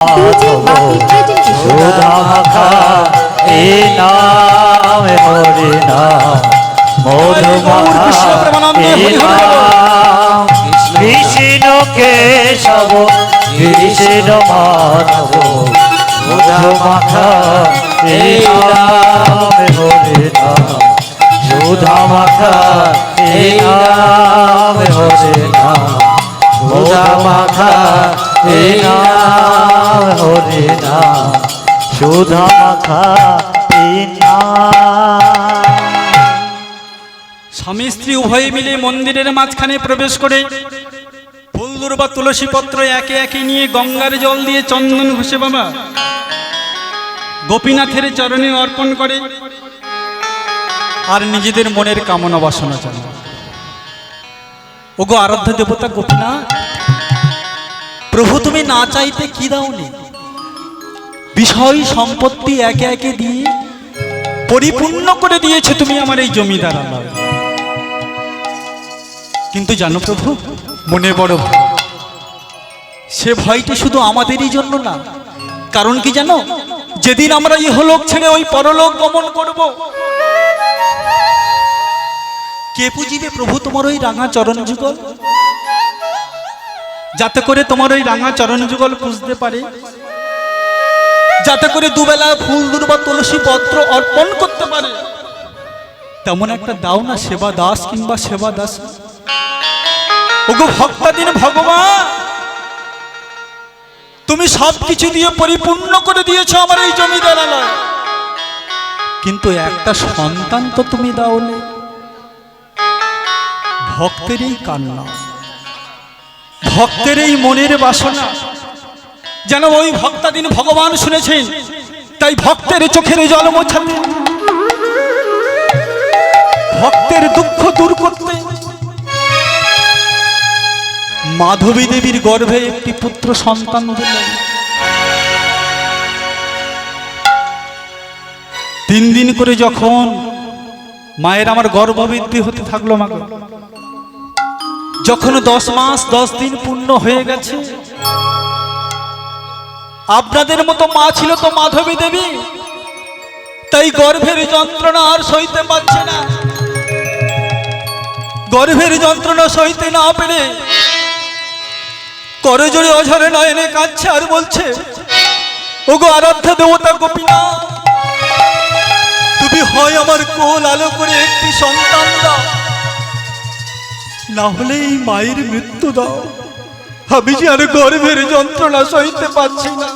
DJ বাপি presentation সুধা মাখা এই নাম হরি নাম। মধু মাখা কৃষ্ণ প্রেমানন্দে এই হরি হরি বলো। নাম। কৃষ্ণ কেশব কৃষ্ণ মাধব। মধু মাখা নাম হরি নাম। সুধা মাখা নাম হরি নাম। সুধা নাম সুধা স্বামী স্ত্রী উভয়ে মিলে মন্দিরের মাঝখানে প্রবেশ করে ফুলদুর বা তুলসী পত্র একে একে নিয়ে গঙ্গার জল দিয়ে চন্দন ঘষে বাবা গোপীনাথের চরণে অর্পণ করে আর নিজেদের মনের কামনা বাসনা জানায়। ওগো আরাধ্য দেবতা গোপীনাথ প্রভু, তুমি না চাইতে কি দাওনি? বিষয় সম্পত্তি একে একে দিয়ে পরিপূর্ণ করে দিয়েছে তুমি আমার এই জমিদার আলাদা কিন্তু জানো প্রভু, মনে বড় সে ভয়টি শুধু আমাদেরই জন্য না। কারণ কি জানো? যেদিন আমরা ইহলোক ছেড়ে ওই পরলোক গমন করব, কে পুজিবে প্রভু তোমার ওই রাঙা চরণ যুগল? যাতে করে তোমার ওই রাঙা চরণ যুগল পুজতে পারে। যাতে করে দুবেলা ফুল দুর বা তুলসী, পত্র অর্পণ করতে পারে। তেমন একটা দাও না সেবা দাস কিংবা সেবা দাস। ওগো ভক্তাদিন ভগবান, তুমি সব কিছু দিয়ে পরিপূর্ণ করে দিয়েছ আমার এই জমিদার কিন্তু একটা সন্তান তো তুমি দাওনি। ভক্তের এই কান্না। ভক্তের এই মনের বাসনা যেন ওই ভক্তাদিন ভগবান শুনেছেন, তাই ভক্তের চোখের জল মোছাতে ভক্তের দুঃখ দূর করতে মাধবী দেবীর গর্ভে একটি পুত্র সন্তান তিন দিন করে যখন মায়ের আমার গর্ভবৃদ্ধি হতে থাকল মা গো। যখন দশ মাস, দশ দিন পূর্ণ হয়ে গেছে, আপনাদের মতো মা ছিল তো মাধবী দেবী। তাই গর্ভের যন্ত্রণা আর সইতে পারছে না। গর্ভের যন্ত্রণা সইতে না পেরে করজোড়ে অঝরে নয়নে কাঁদছে আর বলছে, ওগো আরাধ্য দেবতা গোপীনা, তুমি হয় আমার কোল আলো করে একটি সন্তান দাও। না হলে এই মায়ের মৃত্যু দাও। আমি যে আর গর্ভের যন্ত্রণা সইতে পারছি না।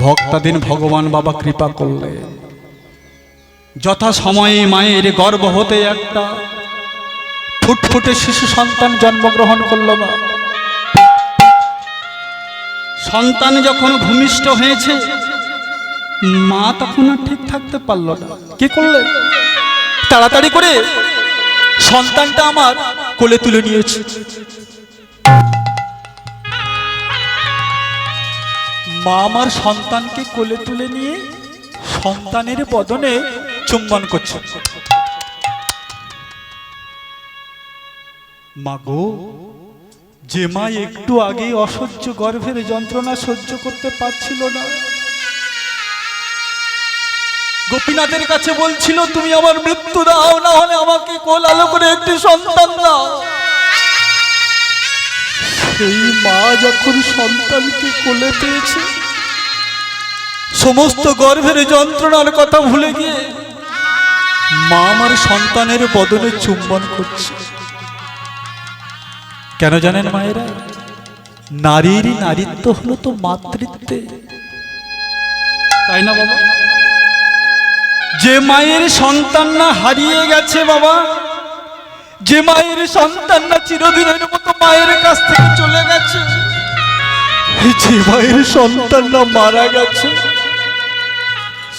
ভক্তাদিন ভগবান বাবা কৃপা করলে। যথা সময়ে মায়ের গর্ভ হতে একটা ফুটফুটে শিশু সন্তান জন্মগ্রহণ করল মা। সন্তান যখন ভূমিষ্ঠ হয়েছে, মা তখন আর ঠিক থাকতে পারল না। কি করলে? তাড়াতাড়ি করে সন্তানটা আমার কোলে তুলে নিয়েছে। মা আমার সন্তানকে কোলে তুলে নিয়ে সন্তানের বদনে চুম্বন করছে। মা গো, যে মা একটু আগে অসহ্য গর্ভের যন্ত্রণা সহ্য করতে পারছিল না গোপীনাথের কাছে বলছিল তুমি আমার মৃত্যু দাও না হলে আমাকে কোল আলো করে একটি সন্তান দাও। সেই মা যখন সন্তানকে কোলে পেয়েছে সমস্ত গর্ভের যন্ত্রণার কথা ভুলে গিয়ে মা আমার সন্তানের বদলে চুম্বন করছে। কেন জানেন মায়েরা? নারীর নারীত্ব হলো তো মাতৃত্বে। তাই না বাবা? যে মায়ের সন্তান না হারিয়ে গেছে বাবা, যে মায়ের সন্তান না চিরদিনের মতো মায়ের কাছ থেকে চলে গেছে যে মায়ের সন্তান না মারা গেছে,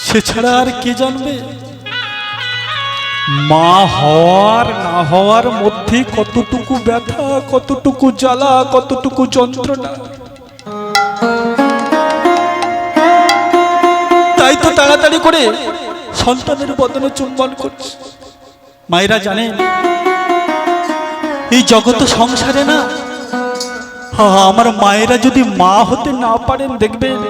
সে ছাড়া আর কে জানবে? মা হওয়ার, না হওয়ার মধ্যে কতটুকু ব্যথা, কতটুকু জ্বালা, কতটুকু যন্ত্রণা? তাই তো তাড়াতাড়ি করে সন্তানের বদনে চুম্বন করছে। মায়েরা জানেন, এই জগৎ সংসারে না আমার মায়েরা যদি মা হতে না পারেন, দেখবেন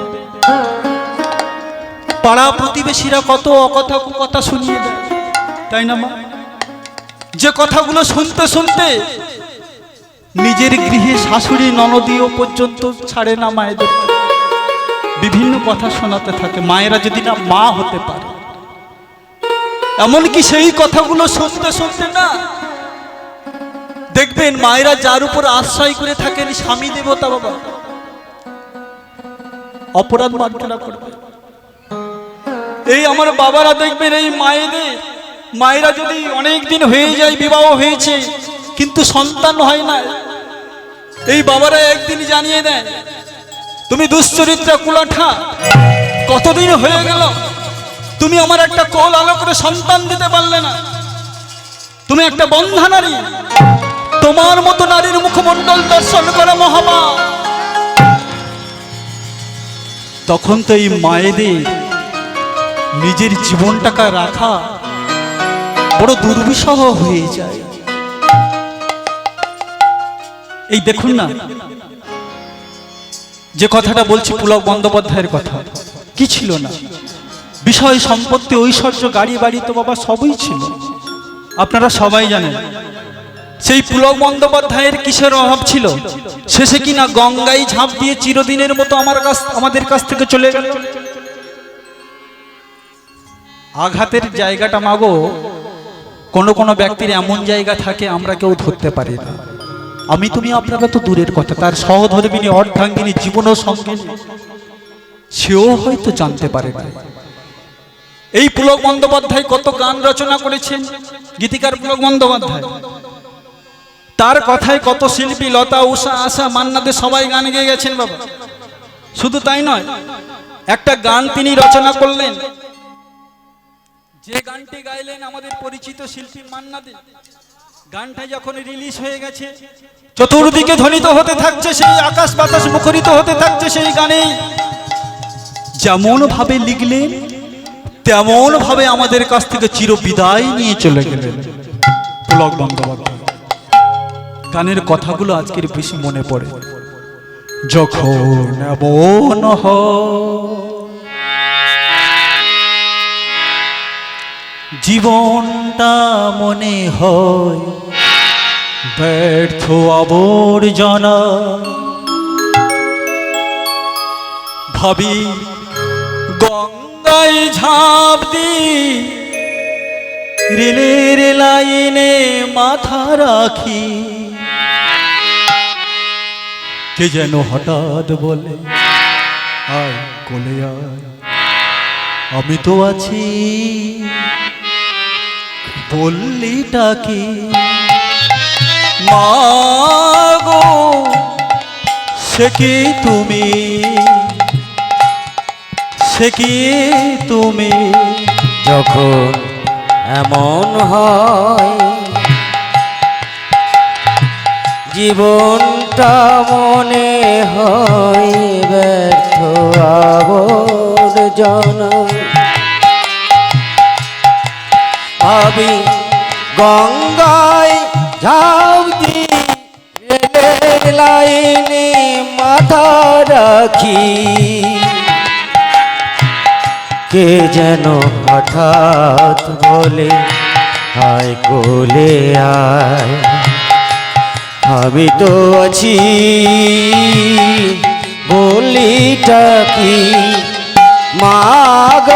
পাড়া প্রতিবেশীরা কত অকথা কথা শুনিয়ে দেয়। তাই না, মা? যে কথাগুলো শুনতে শুনতে নিজের গৃহে শাশুড়ি ননদীও পর্যন্ত ছাড়ে না মায়েদের। বিভিন্ন কথা শোনাতে থাকে। মায়েরা যদি না মা হতে পারে এমনকি সেই কথাগুলো শুনতে শুনতে না, দেখবেন মায়েরা যার উপর আশ্রয় করে থাকেন স্বামী দেবতা বাবা। অপরাধ মার্কেরা করবে। এই আমার বাবারা দেখবেন, এই মায়েদের, মায়েরা যদি অনেক দিন হয়ে যায়, বিবাহ হয়েছে, কিন্তু সন্তান হয় না। এই বাবারা একদিন জানিয়ে দেন, তুমি দুশ্চরিত্রা কুলাঠা, কতদিন হয়ে গেল? তুমি আমার একটা কোল আলো করে সন্তান দিতে পারলে না। তুমি একটা বন্ধা নারী। তোমার মতো নারীর মুখমণ্ডল দর্শন করা মহামা তখন তো এই মায়েদের নিজের জীবনটাকে রাখা বড় দুর্বিষহ হয়ে যায়। এই দেখুন না, যে কথাটা বলছি পুলক বন্দ্যোপাধ্যায়ের কথা, কি ছিল না? বিষয়, সম্পত্তি, ঐশ্বর্য, গাড়ি, বাড়ি তো বাবা সবই ছিল। আপনারা সবাই জানেন, সেই পুলক বন্দ্যোপাধ্যায়ের কিসের অভাব ছিল? শেষে কিনা গঙ্গায় ঝাঁপ দিয়ে চিরদিনের মতো আমার কাছ, আমাদের কাছ থেকে চলে গেল? আঘাতের জায়গাটা মাগো, কোনো কোনো ব্যক্তির এমন জায়গা থাকে আমরা কেউ ধরতে পারি না। আমি তুমি আপনারা তো দূরের কথা, তার সহধর্মিনী, অর্ধাঙ্গিনী, জীবনও সঙ্গে সেও হয়তো জানতে পারে না। এই পুলক বন্দ্যোপাধ্যায় কত গান রচনা করেছেন? গীতিকার পুলক বন্দ্যোপাধ্যায়। তার কথায় কত শিল্পী লতা উষা আশা, মান্নাতে সবাই গান গেয়ে গেছেন বাবা। শুধু তাই নয়, একটা গান তিনি রচনা করলেন। যে গানটি গাইলেন আমাদের পরিচিত শিল্পী মান্নাদে গানটা যখন রিলিজ হয়ে গেছে, চতুর্দিকে ধ্বনিত হতে থাকছে সেই আকাশ বাতাস মুখরিত হতে থাকছে সেই গানে। যেমন ভাবে লিখলেন তেমন ভাবে আমাদের কাছ থেকে চির বিদায় নিয়ে চলে গেলেন। পুলক বন্দ্যোপাধ্যায় গানের কথাগুলো আজকের বেশি মনে পড়ে। যখন এমন জীবনটা মনে হয়, ব্যর্থ আবর্জনা। ভাবি গঙ্গায় ঝাঁপ দি রেলের লাইনে মাথা রাখি। কে যেন হঠাৎ বলে, আয় কোলে আমি তো আছি। বললিটা কি? মাগো সে কি তুমি? সে কি তুমি যখন এমন হয়, জীবনটা মনে হয় ব্যর্থ আবর্জনা ভাবি, গঙ্গায় ঝাঁপ দি লাইনে মাথা রাখি। কে যেন হঠাৎ বলে, হায় কোলে আয়। আমি তো আছি, বলিটা কি? মাগ,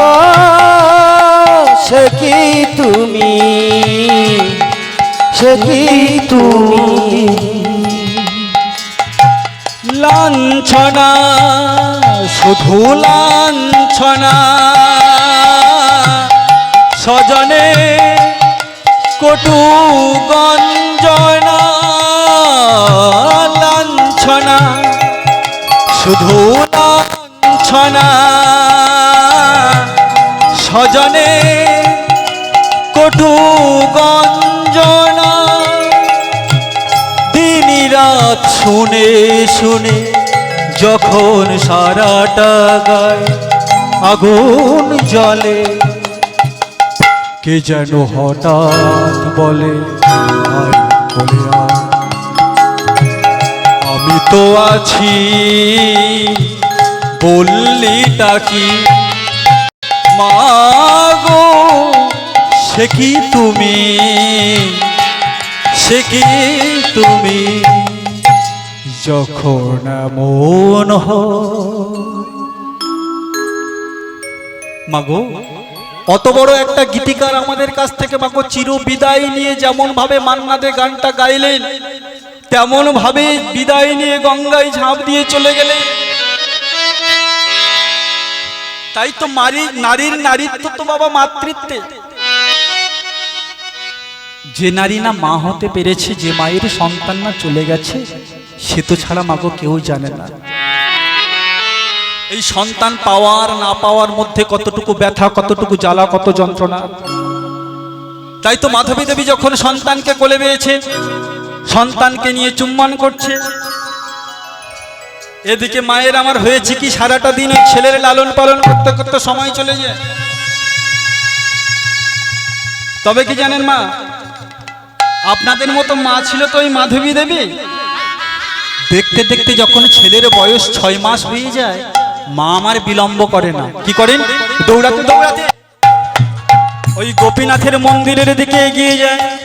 সে কি তুমি? সে কি তুমি? লাঞ্ছনা, শুধু লাঞ্ছনা সজনে কটু গঞ্জনা, লাঞ্ছনা, শুধু লাঞ্ছনা। সজনে কটু গঞ্জনা, দিনই রাত শুনে শুনে যখন সারাটা গায় আগুন জলে কে যেন হঠাৎ বলে আমি তো আছি বললিটা কি মাগো, সে কি তুমি? সে কি তুমি? যখন মন মাগো, অত বড় একটা গীতিকার আমাদের কাছ থেকে মাগো চির বিদায় নিয়ে যেমন ভাবে মান্নাদে গানটা গাইলেন তেমন ভাবে বিদায় নিয়ে গঙ্গায় ঝাঁপ দিয়ে চলে গেলেন। তাই তো মারি, নারীর নারীত্ব তো বাবা মাতৃত্বে। যে নারী না মা হতে পেরেছে, যে মায়ের সন্তান না চলে গেছে, সে তো ছাড়া মাগো কেউ জানে না। এই সন্তান পাওয়ার, না পাওয়ার মধ্যে কতটুকু ব্যথা, কতটুকু জ্বালা, কত যন্ত্রণা? তাই তো মাধবী দেবী যখন সন্তানকে কোলে পেয়েছে সন্তানকে নিয়ে চুম্বন করছে, এদিকে মায়ের আমার হয়েছে কি সারাটা দিন ওই ছেলের লালন পালন করতে করতে সময় চলে যায়? তবে কি জানেন মা, আপনাদের মতো মা ছিল তো ওই মাধবী দেবী? দেখতে দেখতে যখন ছেলের বয়স ছয় মাস হয়ে যায় মা আমার বিলম্ব করে না। কি করেন? দৌড়াতে দৌড়াতে। ওই গোপীনাথের মন্দিরের দিকে এগিয়ে যায়।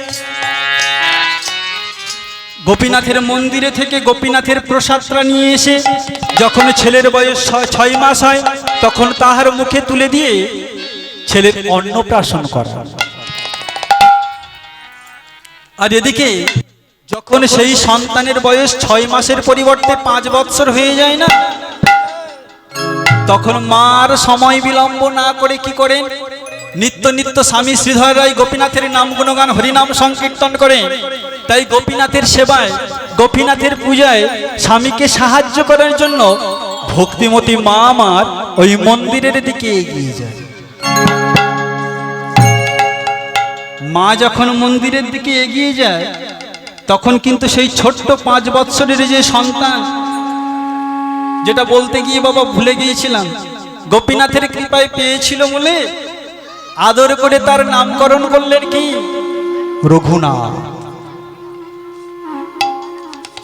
গোপীনাথের মন্দিরে থেকে গোপীনাথের প্রসাদটা নিয়ে এসে যখন ছেলের বয়স ছয়- মাস হয়, তখন তাহার মুখে তুলে দিয়ে ছেলের অন্নপ্রাশন করা। আর এদিকে যখন সেই সন্তানের বয়স ছয় মাসের পরিবর্তে পাঁচ বৎসর হয়ে যায় না তখন মার সময় বিলম্ব না করে কি করেন? নিত্য নিত্য স্বামী শ্রীধর রায় গোপীনাথের নাম গুণগান, হরিনাম সংকীর্তন করেন। তাই গোপীনাথের সেবায়, গোপীনাথের পূজায় স্বামীকে সাহায্য করার জন্য ভক্তিমতী মা আমার ওই মন্দিরের দিকে এগিয়ে যায়। মা যখন মন্দিরের দিকে এগিয়ে যায়, তখন কিন্তু সেই ছোট্ট পাঁচ বৎসরের যে সন্তান যেটা বলতে গিয়ে বাবা ভুলে গিয়েছিলাম। গোপীনাথের কৃপায় পেয়েছিল বলে আদর করে তার নামকরণ করলেন কি? রঘুনাথ।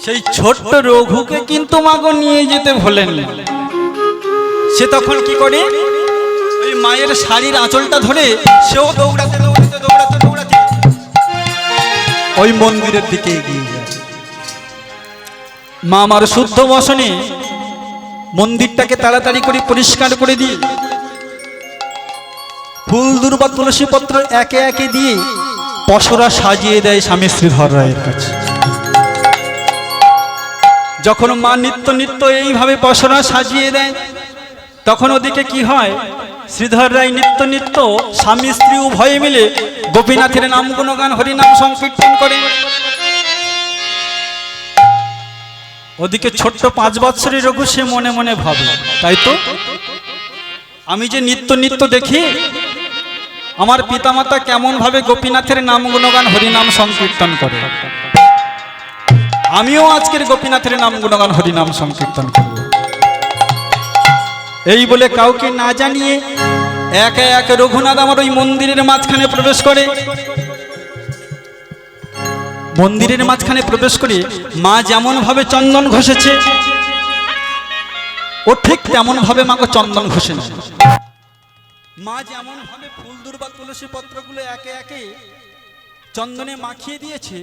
সেই ছোট্ট রঘুকে কিন্তু মাগো নিয়ে যেতে ভোলেন সে তখন কি করে? ওই মায়ের শাড়ির আঁচলটা ধরে সেও দৌড়াতে দৌড়াতে দৌড়াতে দৌড়াতে ওই মন্দিরের দিকে এগিয়ে যায়। মা আমার শুদ্ধ বসনে মন্দিরটাকে তাড়াতাড়ি করে পরিষ্কার করে দিয়ে ফুল দুর্বা তুলসী পত্র একে একে দিয়ে পশরা সাজিয়ে দেয় স্বামী শ্রীধর রায়ের কাছে। যখন মা নিত্য নিত্য এইভাবে পশরা সাজিয়ে দেয়, তখন ওদিকে কি হয়? শ্রীধর রায় নিত্য নিত্য স্বামী স্ত্রী উভয়ে মিলে গোপীনাথের নাম গুণগান, হরিনাম সংকীর্তন করেন ওদিকে ছোট্ট পাঁচ বৎসরের রঘু সে মনে মনে ভাবে, তাই তো? আমি যে নিত্য নিত্য দেখি, আমার পিতামাতা কেমন ভাবে গোপীনাথের নাম গুণগান, হরিনাম সংকীর্তন করে। আমিও আজকের গোপীনাথের নাম গুণগান, হরিনাম সংকীর্তন করব। এই বলে কাউকে না জানিয়ে একে এক রঘুনাথ আমার ওই মন্দিরের মাঝখানে প্রবেশ করে। মন্দিরের মাঝখানে প্রবেশ করে, মা যেমন ভাবে চন্দন ঘষেছে, ও ঠিক তেমন ভাবে মাকে চন্দন ঘষে নেয়। মা যেমন ভাবে ফুল, দুর্বা, তুলসী পত্রগুলো একে একে চন্দনে মাখিয়ে দিয়েছে,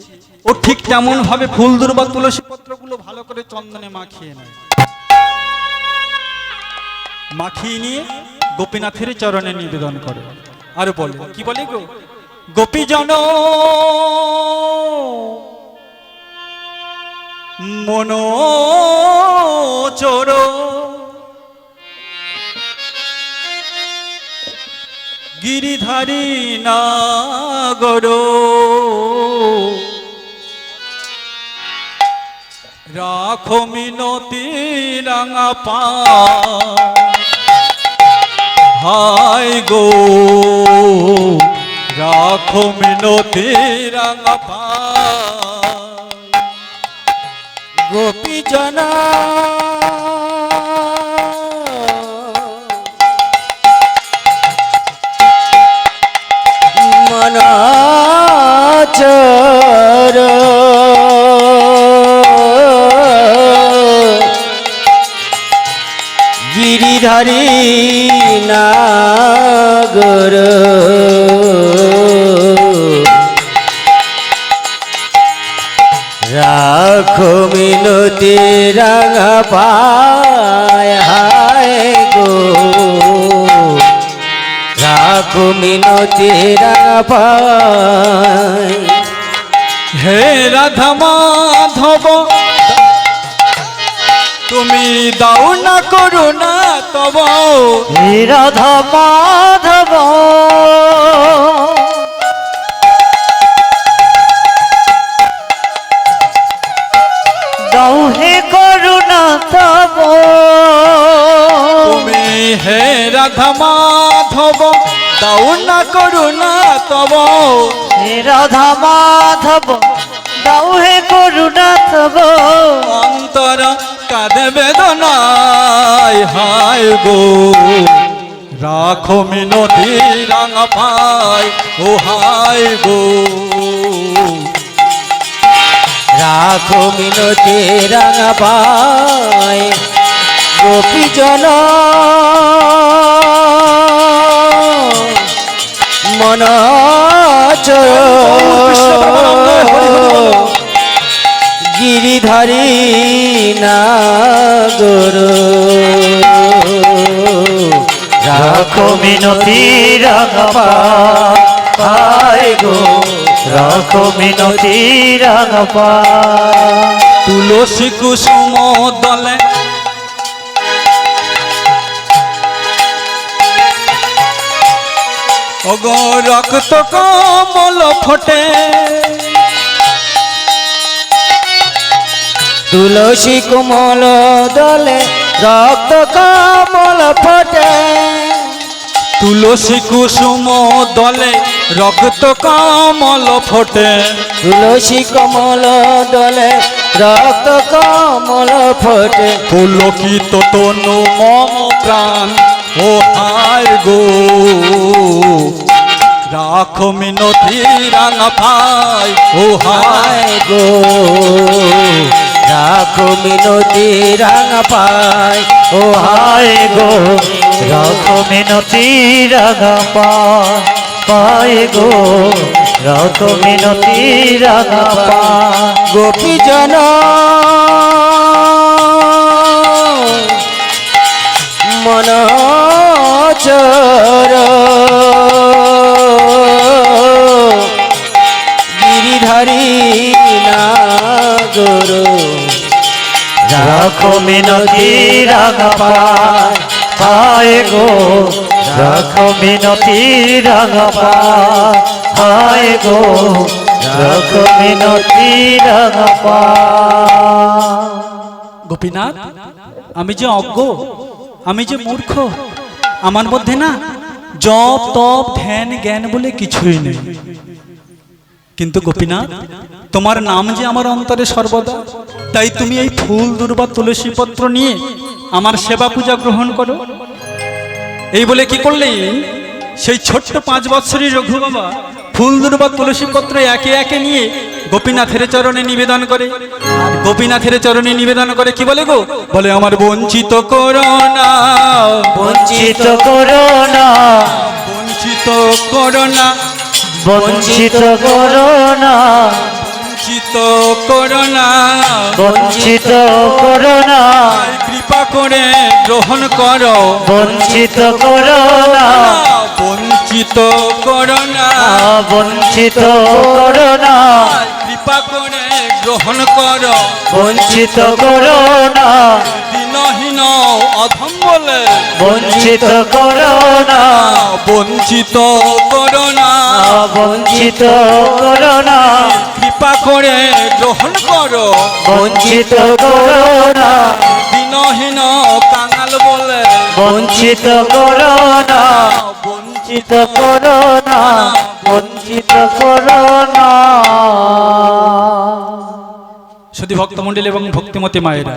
ও ঠিক তেমন ভাবে ফুল, দুর্বা, তুলসী পত্রগুলো ভালো করে চন্দনে মাখিয়ে নেয়। মাখিয়ে নিয়ে গোপীনাথের চরণে নিবেদন করে। আর বলে, কি বলে গো? গোপীজন মন চোর গিরিধারী নাগর। রাখো মিনতি রাঙা পা। হাই গো। রাখো মিনতি রাঙা গোপী জনা। মনাচর গিরিধারী পায় হায় গো। রাখো মিনতি রাঙা পায়। হে রাধা মাধব তুমি দাও না করো না তব হে রাধা মাধব রাধা মাধব দাও না করো না তব। হে রাধা মাধব দাও হে করুণা তব। অন্তর কাঁদে বেদনায় হায় গো। রাখো মিনতি রাঙা পাই ও হায় গো। রাখো মিনতি রাঙা পায় গোপীজন মন গিরিধারী নাগর। রাখো মিনতি রাঙা পায় গো রাখো মিনতি রাঙা তুলসী কুসুম দলে অগ রক্ত কমল ফোটে। তুলসী কোমল দলে রক্ত কমল ফটে। তুলসী কুসুম দলে রক্ত কমল ফোটে। তুলসী কমল দলে রক্ত কমল ফটে। পুলকিত তনু মম প্রাণ ও হায় গো, রাখো মিনতি রাঙা পাই, ও হায় গো, রাখো মিনতি রাঙা পায় ও হায় গো, রাখো মিনতি রাঙা পায় গো, রাখো মিনতি রাঙা পায় গোপী জন, মন চর গিরিধারী নাগর। রাখো মিনতি রাঙা পায় পায় গো। রাখো মিনতি রাঙা পায় গো। রাখো মিনতি রাঙা পায় গোপীনাথ আমি যে অজ্ঞ আমি যে মূর্খ আমার মধ্যে না জপ, তপ, ধ্যান, জ্ঞান বলে কিছুই নেই। কিন্তু গোপীনাথ, তোমার নাম যে আমার অন্তরে সর্বদা, তাই তুমি এই ফুল, দুর্বা, তুলসী পত্র নিয়ে আমার সেবা পূজা গ্রহণ করো। এই বলে কি করলেই সেই ছোট্ট পাঁচ বৎসরী রঘু বাবা ফুল, দুর্বা, তুলসী পত্র একে একে নিয়ে গোপীনাথের চরণে নিবেদন করে। আর গোপীনাথের চরণে নিবেদন করে কি বলে গো? বলে আমার বঞ্চিত করোনা বঞ্চিত করো না। বঞ্চিত করোনা বঞ্চিত করো না। বঞ্চিত করোনা বঞ্চিত করো না। কৃপা করে গ্রহণ করো। বঞ্চিত করো না। বঞ্চিত করোনা বঞ্চিত করো না। কৃপা করে গ্রহণ করো। বঞ্চিত করো না। দিনহীন অধম বলে। বঞ্চিত করো না। বঞ্চিত করোনা বঞ্চিত করো না। কৃপা করে গ্রহণ করো। বঞ্চিত করো না। দিনহীন কাঙাল বলে। বঞ্চিত করো না। বঞ্চিত করো না। বঞ্চিত করো না। শুধু ভক্তমণ্ডলী এবং ভক্তিমতী মায়েরা।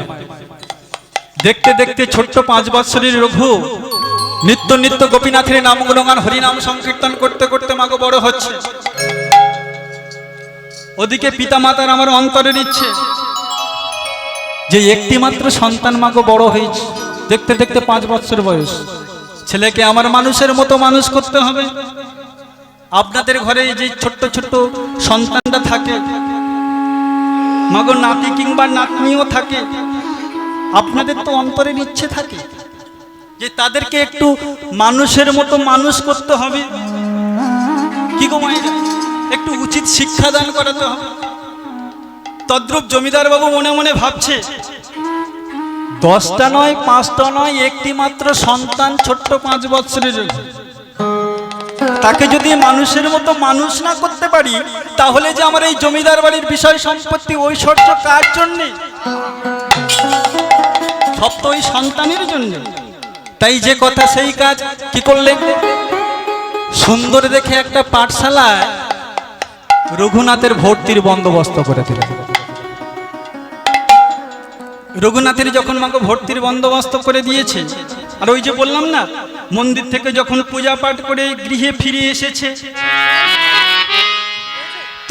দেখতে দেখতে ছোট্ট পাঁচ বৎসরের রঘু, নিত্য নিত্য গোপীনাথের নাম গুণগান, হরিনাম সংকীর্তন করতে করতে মাগো বড় হচ্ছে। ওদিকে পিতা মাতার আমার অন্তরে নিচ্ছে। যে একটি মাত্র সন্তান মাগো বড় হয়েছে। দেখতে দেখতে পাঁচ বছর বয়স। ছেলেকে আমার মানুষের মতো মানুষ করতে হবে। আপনাদের ঘরে যে ছোট্ট ছোট্ট সন্তানটা থাকে মাগো নাতি কিংবা নাতনিও থাকে। আপনাদের তো অন্তরের ইচ্ছে থাকে। যে তাদেরকে একটু মানুষের মতো মানুষ করতে হবে। কি গো একটু উচিত শিক্ষাদান করাতে হবে। তদ্রুপ জমিদার বাবু মনে মনে ভাবছে, দশটা নয়, পাঁচটা নয়, একটি মাত্র সন্তান ছোট্ট পাঁচ বছরের তাকে যদি মানুষের মতো মানুষ না করতে পারি, তাহলে যে আমার এই জমিদার বাড়ির বিষয় সম্পত্তি ঐশ্বর্য কার জন্যে? সব তো ওই সন্তানের জন্য। তাই যে কথা সেই কাজ কি করলেন সুন্দর দেখে একটা পাঠশালায় রঘুনাথের ভর্তির বন্দোবস্ত করে রঘুনাথের যখন মাকে ভর্তির বন্দোবস্ত করে দিয়েছে, আর ওই যে বললাম না মন্দির থেকে যখন পূজা পাঠ করে গৃহে ফিরে এসেছে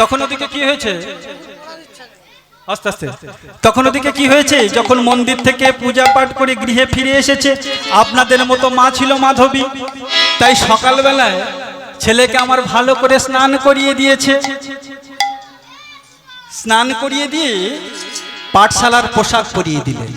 তখন ওদিকে কি হয়েছে? আস্তে আস্তে। তখন ওদিকে কি হয়েছে? যখন মন্দির থেকে পূজা পাঠ করে গৃহে ফিরে এসেছে আপনাদের মতো মা ছিল মাধবী। তাই সকালবেলায় ছেলেকে আমার ভালো করে স্নান করিয়ে দিয়েছে। স্নান করিয়ে দিয়ে পাঠশালার পোশাক পরিয়ে দিলেন।